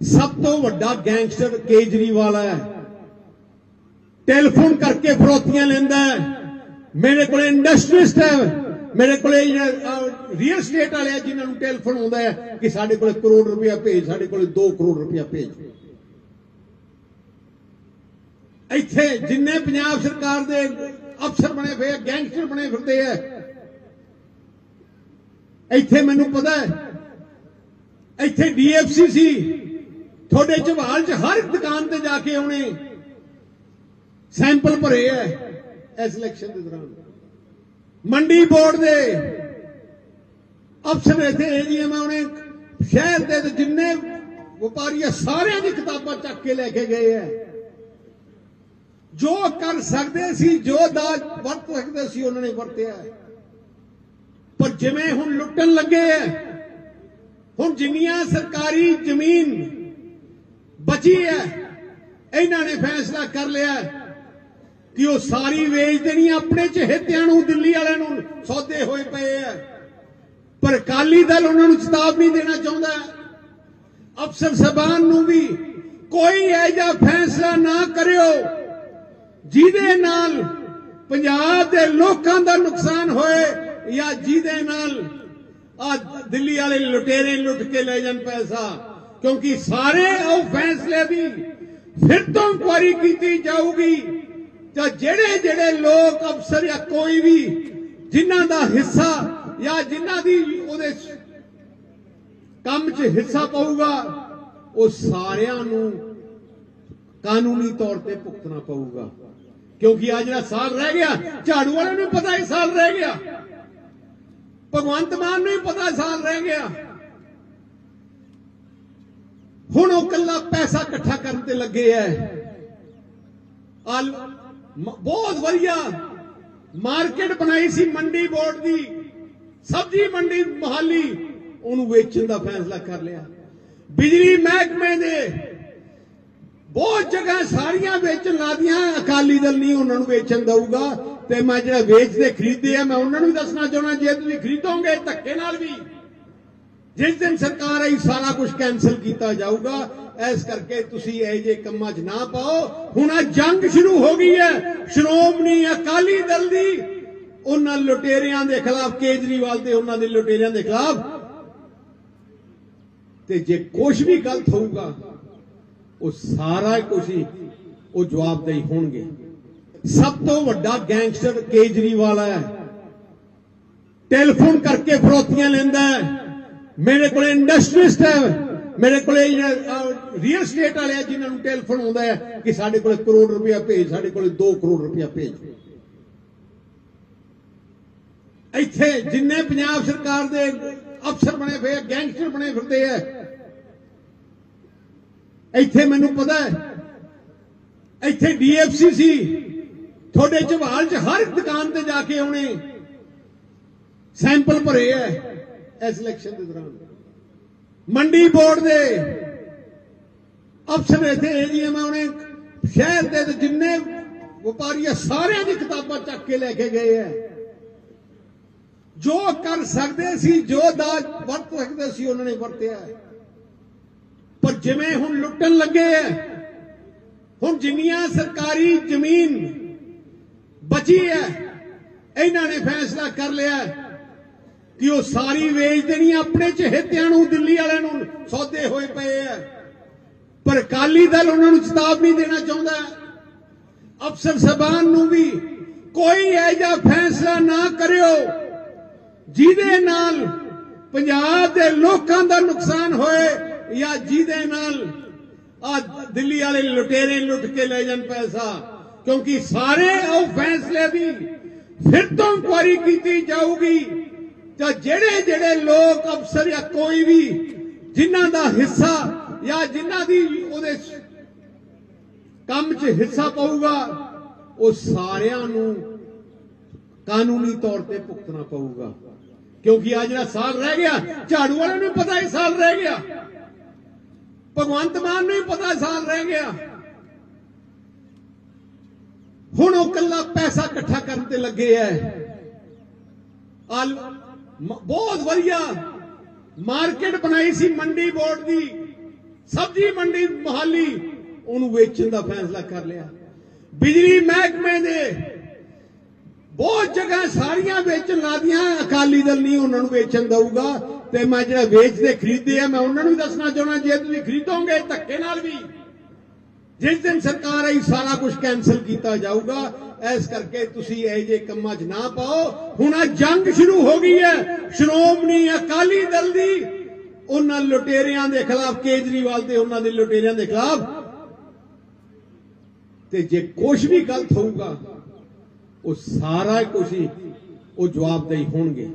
ਸਭ ਤੋਂ ਵੱਡਾ ਗੈਂਗਸਟਰ ਕੇਜਰੀਵਾਲ ਹੈ। ਟੈਲੀਫੋਨ ਕਰਕੇ ਫਰੋਤੀਆਂ ਲੈਂਦਾ ਹੈ। ਮੇਰੇ ਕੋਲ ਇੰਡਸਟਰੀਸਟ ਹੈ। ਮੇਰੇ ਕੋਲ ਰੀਅਲ ਸਟੇਟ ਵਾਲੇ ਆ ਜਿਨ੍ਹਾਂ ਨੂੰ ਟੈਲੀਫੋਨ ਆਉਂਦਾ ਹੈ ਕਿ ਸਾਡੇ ਕੋਲ ਕਰੋੜ ਰੁਪਇਆ ਭੇਜ, ਸਾਡੇ ਕੋਲ 2 ਕਰੋੜ ਰੁਪਇਆ ਭੇਜ। ਇੱਥੇ ਜਿੰਨੇ ਪੰਜਾਬ ਸਰਕਾਰ ਦੇ ਅਫਸਰ ਬਣੇ ਹੋਏ ਗੈਂਗਸਟਰ ਬਣੇ ਫਿਰਦੇ ਆ, ਇੱਥੇ ਮੈਨੂੰ ਪਤਾ ਹੈ। ਇੱਥੇ ਡੀਐਫਸੀ ਸੀ ਤੁਹਾਡੇ ਝਵਾਲ 'ਚ ਹਰ ਦੁਕਾਨ ਤੇ ਜਾ ਕੇ ਉਹਨੇ ਸੈਂਪਲ ਭਰੇ ਐ, ਇਸ ਇਲੈਕਸ਼ਨ ਦੇ ਦੌਰਾਨ। ਮੰਡੀ ਬੋਰਡ ਦੇ ਅਫਸਰ ਇੱਥੇ ਏਜੀਐਮ ਉਹਨੇ ਸ਼ਹਿਰ ਦੇ ਜਿੰਨੇ ਵਪਾਰੀ ਆ, ਸਾਰਿਆਂ ਦੀ ਕਿਤਾਬਾਂ ਚੱਕ ਕੇ ਲੈ ਕੇ ਗਏ ਐ। ਜੋ ਕਰ ਸਕਦੇ ਸੀ, ਜੋ ਦਾਜ ਵਰਤ ਸਕਦੇ ਸੀ, ਉਹਨਾਂ ਨੇ ਵਰਤਿਆ ਪਰ ਜਿਵੇਂ ਹੁਣ ਲੁੱਟਣ ਲੱਗੇ ਐ, ਹੁਣ ਜਿੰਨੀਆਂ ਸਰਕਾਰੀ ਜ਼ਮੀਨ ਬਚੀ ਹੈ। ਇਹਨਾਂ ਨੇ ਫੈਸਲਾ ਕਰ ਲਿਆ ਕਿ ਉਹ ਸਾਰੀ ਵੇਚ ਦੇਣੀ ਆਪਣੇ ਚਹੇਤਿਆਂ ਨੂੰ, ਦਿੱਲੀ ਵਾਲਿਆਂ ਨੂੰ ਸੌਦੇ ਹੋਏ ਪਏ ਆ ਪਰ ਅਕਾਲੀ ਦਲ ਉਹਨਾਂ ਨੂੰ ਚੇਤਾਵਨੀ ਦੇਣਾ ਚਾਹੁੰਦਾ। ਅਫਸਰ ਸਬਾਨ ਨੂੰ ਵੀ ਕੋਈ ਐਜਾ ਫੈਸਲਾ ਨਾ ਕਰਿਓ ਜਿਹਦੇ ਨਾਲ ਪੰਜਾਬ ਦੇ ਲੋਕਾਂ ਦਾ ਨੁਕਸਾਨ ਹੋਏ ਜਾਂ ਜਿਹਦੇ ਨਾਲ ਆ ਦਿੱਲੀ ਵਾਲੇ ਲੁਟੇਰੇ ਲੁੱਟ ਕੇ ਲੈ ਜਾਣ ਪੈਸਾ। ਕਿਉਂਕਿ ਸਾਰੇ ਉਹ ਫੈਸਲੇ ਦੀ ਫਿਰ ਤੋਂ ਇਨਕੁਆਰੀ ਕੀਤੀ ਜਾਊਗੀ। ਤਾਂ ਜਿਹੜੇ ਜਿਹੜੇ ਲੋਕ ਅਫਸਰ ਜਾਂ ਕੋਈ ਵੀ ਜਿਨ੍ਹਾਂ ਦਾ ਹਿੱਸਾ ਜਾਂ ਜਿਨ੍ਹਾਂ ਦੀ ਉਹਦੇ ਕੰਮ 'ਚ ਹਿੱਸਾ ਪਊਗਾ, ਉਹ ਸਾਰਿਆਂ ਨੂੰ ਕਾਨੂੰਨੀ ਤੌਰ ਤੇ ਭੁਗਤਣਾ ਪਊਗਾ। ਕਿਉਂਕਿ ਆ ਜਿਹੜਾ ਸਾਲ ਰਹਿ ਗਿਆ, ਝਾੜੂ ਵਾਲਿਆਂ ਨੂੰ ਪਤਾ ਇਹ ਸਾਲ ਰਹਿ ਗਿਆ। ਭਗਵੰਤ ਮਾਨ ਨੂੰ ਵੀ ਪਤਾ ਸਾਲ ਰਹਿ ਗਿਆ। ਹੁਣ ਉਹ ਕੱਲਾ ਪੈਸਾ ਇਕੱਠਾ ਕਰਨ ਤੇ ਲੱਗੇ ਐ। ਆਲ ਬਹੁਤ ਵਧੀਆ। ਮਾਰਕੀਟ ਬਣਾਈ ਸੀ ਮੰਡੀ ਬੋਰਡ ਦੀ। ਸਬਜ਼ੀ ਮੰਡੀ ਮੋਹਾਲੀ, ਉਹਨੂੰ ਵੇਚਣ ਦਾ ਫੈਸਲਾ ਕਰ ਲਿਆ। ਬਿਜਲੀ ਮਹਿਕਮੇ ਦੇ ਬਹੁਤ ਜਗ੍ਹਾ ਸਾਰੀਆਂ ਵੇਚਣ ਲਾਦੀਆਂ, ਅਕਾਲੀ ਦਲ ਨਹੀਂ ਉਹਨਾਂ ਨੂੰ ਵੇਚਣ ਦਊਗਾ। ਤੇ ਮੈਂ ਜਿਹੜਾ ਵੇਚਦੇ ਖਰੀਦੇ ਆ, ਮੈਂ ਉਹਨਾਂ ਨੂੰ ਵੀ ਦੱਸਣਾ ਚਾਹੁੰਦਾ, ਜੇ ਤੁਸੀਂ ਖਰੀਦੋਗੇ ਧੱਕੇ ਨਾਲ ਵੀ। ਜਿਸ ਦਿਨ ਸਰਕਾਰ ਆਈ, ਸਾਰਾ ਕੁਝ ਕੈਨਸਲ ਕੀਤਾ ਜਾਊਗਾ। ਇਸ ਕਰਕੇ ਤੁਸੀਂ ਇਹ ਜੇ ਕੰਮਾਂ 'ਚ ਨਾ ਪਾਓ। ਹੁਣ ਆ ਜੰਗ ਸ਼ੁਰੂ ਹੋ ਗਈ ਹੈ। ਸ਼੍ਰੋਮਣੀ ਅਕਾਲੀ ਦਲ ਦੀ, ਉਹਨਾਂ ਲੁਟੇਰਿਆਂ ਦੇ ਖਿਲਾਫ, ਕੇਜਰੀਵਾਲ ਤੇ ਉਹਨਾਂ ਦੇ ਲੁਟੇਰਿਆਂ ਦੇ ਖਿਲਾਫ। ਤੇ ਜੇ ਕੁਝ ਵੀ ਗਲਤ ਹੋਊਗਾ, ਉਹ ਸਾਰਾ ਕੁਝ ਹੀ, ਉਹ ਜਵਾਬਦੇਹੀ ਹੋਣਗੇ। ਸਭ ਤੋਂ ਵੱਡਾ ਗੈਂਗਸਟਰ ਕੇਜਰੀਵਾਲ ਹੈ। ਟੈਲੀਫੋਨ ਕਰਕੇ ਫਰੋਤੀਆਂ ਲੈਂਦਾ ਹੈ। ਮੇਰੇ ਕੋਲ ਇੰਡਸਟਰੀਸਟ ਹੈ ਮੇਰੇ ਕੋਲ ਰੀਅਲ ਸਟੇਟ ਵਾਲੇ ਆ ਜਿਨ੍ਹਾਂ ਨੂੰ ਟੈਲੀਫੋਨ ਆਉਂਦਾ ਹੈ ਕਿ ਸਾਡੇ ਕੋਲ ਕਰੋੜ ਰੁਪਇਆ ਭੇਜ, ਸਾਡੇ ਕੋਲ 2 ਕਰੋੜ ਰੁਪਇਆ ਭੇਜ। ਇੱਥੇ ਜਿੰਨੇ ਪੰਜਾਬ ਸਰਕਾਰ ਦੇ ਅਫਸਰ ਬਣੇ ਹੋਏ ਆ ਗੈਂਗਸਟਰ ਬਣੇ ਫਿਰਦੇ ਆ, ਇੱਥੇ ਮੈਨੂੰ ਪਤਾ ਹੈ, ਇੱਥੇ ਡੀਐਫਸੀ ਸੀ। ਤੁਹਾਡੇ ਝਵਾਲ 'ਚ ਹਰ ਦੁਕਾਨ ਤੇ ਜਾ ਕੇ ਆਉਣੇ ਸੈਂਪਲ ਭਰੇ ਐ ਇਸ ਇਲੈਕਸ਼ਨ ਦੇ ਦੌਰਾਨ। ਮੰਡੀ ਬੋਰਡ ਦੇ ਅਫਸਰ ਇੱਥੇ ਏਜੀਐਮ ਉਹਨੇ ਸ਼ਹਿਰ ਦੇ ਤੇ ਜਿੰਨੇ ਵਪਾਰੀ ਆ, ਸਾਰਿਆਂ ਦੀ ਕਿਤਾਬਾਂ ਚੱਕ ਕੇ ਲੈ ਕੇ ਗਏ ਐ ਜੋ ਕਰ ਸਕਦੇ ਸੀ, ਜੋ ਦਾਜ ਵਰਤ ਸਕਦੇ ਸੀ, ਉਹਨਾਂ ਨੇ ਵਰਤਿਆ। ਪਰ ਜਿਵੇਂ ਹੁਣ ਲੁੱਟਣ ਲੱਗੇ ਐ ਹੁਣ ਜਿੰਨੀਆਂ ਸਰਕਾਰੀ ਜ਼ਮੀਨ ਬਚੀ ਹੈ ਇਹਨਾਂ ਨੇ ਫੈਸਲਾ ਕਰ ਲਿਆ। ਕਿ ਉਹ ਸਾਰੀ ਵੇਚ ਦੇਣੀ ਆਪਣੇ ਚਹੇਤਿਆਂ ਨੂੰ, ਦਿੱਲੀ ਵਾਲਿਆਂ ਨੂੰ, ਸੌਦੇ ਹੋਏ ਪਏ ਆ। ਪਰ ਅਕਾਲੀ ਦਲ ਉਹਨਾਂ ਨੂੰ ਚੇਤਾਵਨੀ ਦੇਣਾ ਚਾਹੁੰਦਾ। ਅਫਸਰ ਸਬਾਨ ਨੂੰ ਵੀ ਕੋਈ ਐਜਾ ਫੈਸਲਾ ਨਾ ਕਰਿਓ, ਜਿਹਦੇ ਨਾਲ ਪੰਜਾਬ ਦੇ ਲੋਕਾਂ ਦਾ ਨੁਕਸਾਨ ਹੋਏ ਜਾਂ ਜਿਹਦੇ ਨਾਲ ਆ ਦਿੱਲੀ ਵਾਲੇ ਲੁਟੇਰੇ ਲੁੱਟ ਕੇ ਲੈ ਜਾਣ ਪੈਸਾ। ਕਿਉਂਕਿ ਸਾਰੇ ਉਹ ਫੈਸਲੇ ਦੀ ਫਿਰ ਤੋਂ ਇਨਕੁਆਰੀ ਕੀਤੀ ਜਾਊਗੀ। ਜਾਂ ਜਿਹੜੇ ਜਿਹੜੇ ਲੋਕ ਅਫਸਰ ਜਾਂ ਕੋਈ ਵੀ ਜਿਨ੍ਹਾਂ ਦਾ ਹਿੱਸਾ ਜਾਂ ਜਿਨ੍ਹਾਂ ਦੀ ਉਹਦੇ ਕੰਮ 'ਚ ਹਿੱਸਾ ਪਊਗਾ, ਉਹ ਸਾਰਿਆਂ ਨੂੰ ਕਾਨੂੰਨੀ ਤੌਰ ਤੇ ਭੁਗਤਣਾ ਪਊਗਾ। ਕਿਉਂਕਿ ਆ ਜਿਹੜਾ ਸਾਲ ਰਹਿ ਗਿਆ, ਝਾੜੂ ਵਾਲਿਆਂ ਨੂੰ ਪਤਾ ਇਹ ਸਾਲ ਰਹਿ ਗਿਆ। ਭਗਵੰਤ ਮਾਨ ਨੂੰ ਵੀ ਪਤਾ ਸਾਲ ਰਹਿ ਗਿਆ। ਹੁਣ ਉਹ ਕੱਲਾ ਪੈਸਾ ਇਕੱਠਾ ਕਰਨ ਤੇ ਲੱਗੇ ਐ। ਆਲ ਬਹੁਤ ਵਧੀਆ। ਮਾਰਕੀਟ ਬਣਾਈ ਸੀ ਮੰਡੀ ਬੋਰਡ ਦੀ। ਸਬਜ਼ੀ ਮੰਡੀ ਮੋਹਾਲੀ। ਉਹਨੂੰ ਵੇਚਣ ਦਾ ਫੈਸਲਾ ਕਰ ਲਿਆ। ਬਿਜਲੀ ਮਹਿਕਮੇ ਦੇ ਬਹੁਤ ਜਗ੍ਹਾ ਸਾਰੀਆਂ ਵੇਚਣ ਲਾਦੀਆਂ। ਅਕਾਲੀ ਦਲ ਨਹੀਂ ਉਹਨਾਂ ਨੂੰ ਵੇਚਣ ਦਊਗਾ। ਤੇ ਮੈਂ ਜਿਹੜਾ ਵੇਚਦੇ ਖਰੀਦੇ ਆ, ਮੈਂ ਉਹਨਾਂ ਨੂੰ ਵੀ ਦੱਸਣਾ ਚਾਹੁੰਦਾ, ਜੇ ਤੁਸੀਂ ਖਰੀਦੋਗੇ ਧੱਕੇ ਨਾਲ ਵੀ, ਜਿਸ ਦਿਨ ਸਰਕਾਰ ਆਈ, ਸਾਰਾ ਕੁਝ ਕੈਨਸਲ ਕੀਤਾ ਜਾਊਗਾ। ਇਸ ਕਰਕੇ ਤੁਸੀਂ ਇਹ ਜੇ ਕੰਮਾਂ 'ਚ ਨਾ ਪਾਓ। ਹੁਣ ਆ ਜੰਗ ਸ਼ੁਰੂ ਹੋ ਗਈ ਹੈ। ਸ਼੍ਰੋਮਣੀ ਅਕਾਲੀ ਦਲ ਦੀ, ਉਹਨਾਂ ਲੁਟੇਰਿਆਂ ਦੇ ਖਿਲਾਫ, ਕੇਜਰੀਵਾਲ ਤੇ ਉਹਨਾਂ ਦੇ ਲੁਟੇਰਿਆਂ ਦੇ ਖਿਲਾਫ। ਤੇ ਜੇ ਕੁਝ ਵੀ ਗਲਤ ਹੋਊਗਾ, ਉਹ ਸਾਰਾ ਕੁਝ ਹੀ ਉਹ ਜਵਾਬਦੇਹੀ ਹੋਣਗੇ।